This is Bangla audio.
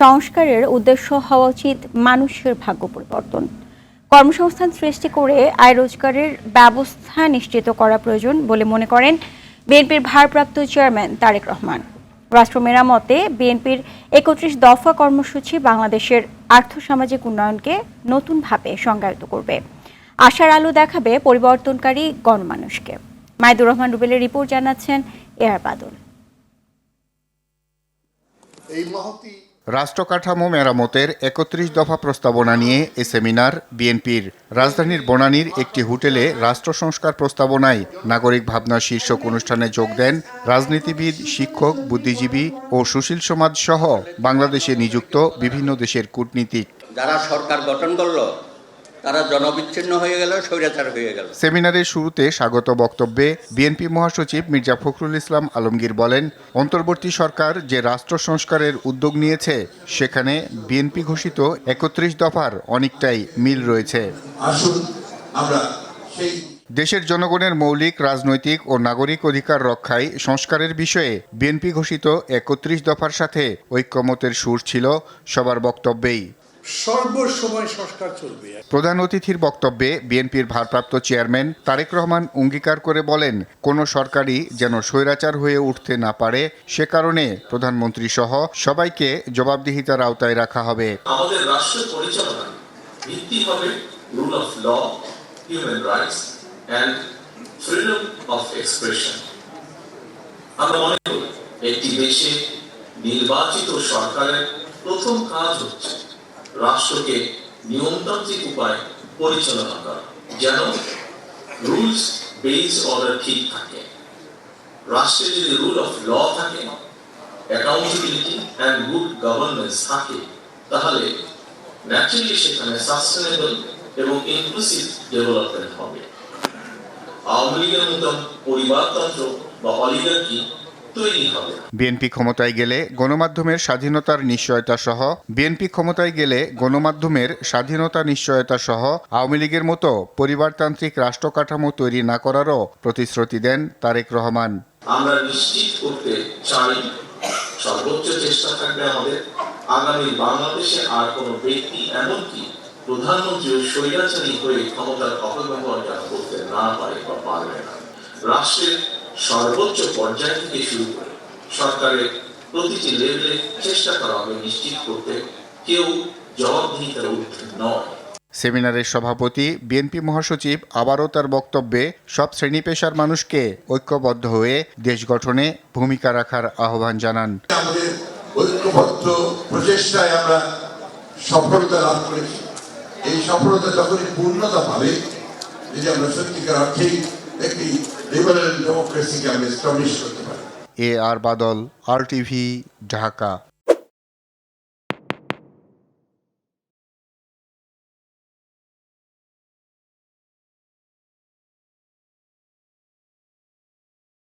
সংস্কারের উদ্দেশ্য হওয়া উচিত মানুষের ভাগ্য পরিবর্তন। কর্মসংস্থান সৃষ্টি করে আয় রোজগারের ব্যবস্থা নিশ্চিত করা প্রয়োজন বলে মনে করেন বিএনপির ভারপ্রাপ্ত চেয়ারম্যান তারেক রহমান। রাষ্ট্র মেরামতে বিএনপির একত্রিশ দফা কর্মসূচি বাংলাদেশের আর্থসামাজিক উন্নয়নকে নতুনভাবে সংজ্ঞায়িত করবে। আশার আলো দেখাবে পরিবর্তনকারী গণমানুষকে। মাইদুর রহমান রুবেলের রিপোর্ট জানাচ্ছেন এয়ার বাদল। এই মহতি রাষ্ট্র কাঠামো মেরামতের একত্রিশ দফা প্রস্তাবনা নিয়ে এ সেমিনার বিএনপির রাজধানীর বনানীর একটি হোটেলে রাষ্ট্র সংস্কার প্রস্তাবনায় নাগরিক ভাবনা শীর্ষক অনুষ্ঠানে যোগ দেন রাজনীতিবিদ, শিক্ষক, বুদ্ধিজীবী ও সুশীল সমাজ সহ বাংলাদেশে নিযুক্ত বিভিন্ন দেশের কূটনীতিক। যারা সরকার গঠন করল তারা জনবিচ্ছিন্ন হয়ে গেল স্বৈরাচার হয়ে গেল। সেমিনারের শুরুতে স্বাগত বক্তব্যে বিএনপি মহাসচিব মির্জা ফখরুল ইসলাম আলমগীর বলেন অন্তর্বর্তী সরকার যে রাষ্ট্র সংস্কারের উদ্যোগ নিয়েছে সেখানে বিএনপি ঘোষিত একত্রিশ দফার অনেকটাই মিল রয়েছে। আসুন আমরা সেই দেশের জনগণের মৌলিক রাজনৈতিক ও নাগরিক অধিকার রক্ষায় সংস্কারের বিষয়ে বিএনপি ঘোষিত একত্রিশ দফার সাথে ঐক্যমতের সুর ছিল সবার বক্তব্যেই। সর্বসময় সংস্কার চলবে। প্রধান অতিথির বক্তব্যে বিএনপির ভারপ্রাপ্ত চেয়ারম্যান তারেক রহমান অঙ্গীকার করে বলেন কোনো সরকারই যেন স্বৈরাচার হয়ে উঠতে না পারে সে কারণে প্রধানমন্ত্রী সহ সবাইকে জবাবদিহিতার আওতায় রাখা হবে। আমাদের রাষ্ট্র পরিচালনা ভিত্তি হবে rule of law human rights and freedom of expression. আমরা মনে করি একটি দেশে নির্বাচিত সরকারের প্রথম কাজ হচ্ছে রাষ্ট্রকে নিয়মতান্ত্রিক উপায় পরিচালনা করা, যেন রুলস বেস অর্ডার ঠিক থাকে রাষ্ট্রে যদি রুল অফ ল থাকে অ্যাকাউন্টেবিলিটি অ্যান্ড গুড গভর্নেন্স থাকে, তাহলে ন্যাচারালি সেখানে সাস্টেনেবল এবং ইনক্লুসিভ ডেভেলপমেন্ট হবে আওয়ামী লীগের মতন পরিবারতন্ত্র বা অলিগার্কি। বিএনপি ক্ষমতায় গেলে গণমাধ্যমের স্বাধীনতার নিশ্চয়তা সহ বিএনপি ক্ষমতায় গেলে গণমাধ্যমের স্বাধীনতা নিশ্চয়তা সহ আওয়ামী লীগের মতো পরিবারতান্ত্রিক রাষ্ট্র কাঠামো তৈরি না করারও প্রতিশ্রুতি দেন তারেক রহমান। আমরা নিশ্চিত করতে চাই সর্বোচ্চ চেষ্টা থাকবে আমাদের। আগামী বাংলাদেশে আর কোনো ব্যক্তি এমনকি প্রধানমন্ত্রী স্বৈরাচারী হয়ে ক্ষমতার অপব্যবহার করতে না পারে বা পারবে না। রাষ্ট্রের সর্বোচ্চ পর্যায় থেকে শুরু করে সরকারের প্রতিটি লেভেলে চেষ্টা করা হবে নিশ্চিত করতে কেউ জবাবদিহিতার ঊর্ধ্বে নয়। সেমিনারের সভাপতি বিএনপি মহাসচিব আবারও তার বক্তব্যে সব শ্রেণি পেশার মানুষকে ঐক্যবদ্ধ হয়ে দেশ গঠনে ভূমিকা রাখার আহ্বান জানান। আমাদের ঐক্যবদ্ধ প্রচেষ্টায় আমরা সফলতা লাভ করেছি। এই সফলতা যখনই পূর্ণতা পাবে যদি আমরা সত্যিকার অর্থেই এ আর বাদল আর টিভি ঢাকা।